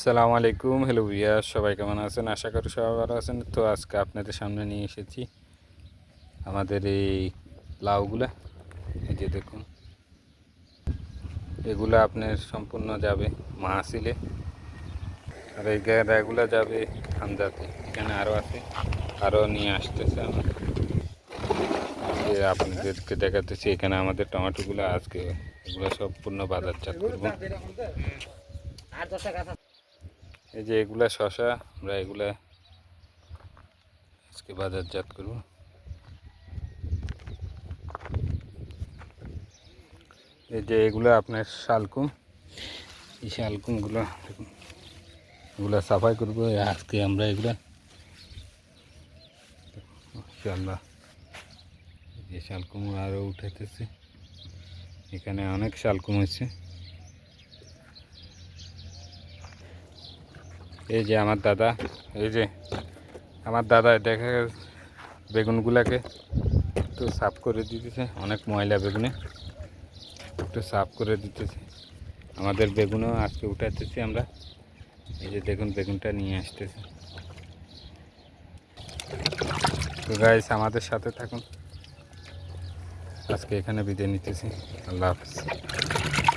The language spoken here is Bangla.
সালামু আলাইকুম হ্যালো ভিয়া সবাই কেমন আছেন? আশা করি সবাই ভালো আছেন। তো আজকে আপনাদের সামনে নিয়ে এসেছি আমাদের এই লাউগুলা। এই যে দেখুন, এগুলো আপনার সম্পূর্ণ যাবে মাহাসিলে। আর এই গ্যারাগুলো যাবে হামজাতে। এখানে আরও আছে আরও নিয়ে আসতেছে আমার আপনাদেরকে দেখাতেছি, এখানে আমাদের টমেটোগুলো আজকে এগুলো সম্পূর্ণ বাজারজাত করব। আর এই যে এগুলা শশা আমরা এগুলা আজকে বাজারজাত করব। এই যে এগুলা আপনার শালকুম, এই শালকুমগুলো দেখুন, এগুলো সাফাই করব আজকে আমরা এগুলা এই যে শালকুম আরও উঠাইতেছে। এখানে অনেক শালকুম হয়েছে। এই যে আমার দাদা, এই যে আমার দাদা, দেখা বেগুনগুলাকে একটু সাফ করে দিতেছে, অনেক ময়লা বেগুনে একটু সাফ করে দিতেছে। আমাদের বেগুনও আজকে উঠাতেছি আমরা। এই যে দেখুন, বেগুনটা নিয়ে আসতেছে। তো গাইস আমাদের সাথে থাকুন। আজকে এখানে বিদায় নিতেছি। আল্লাহ হাফিজ।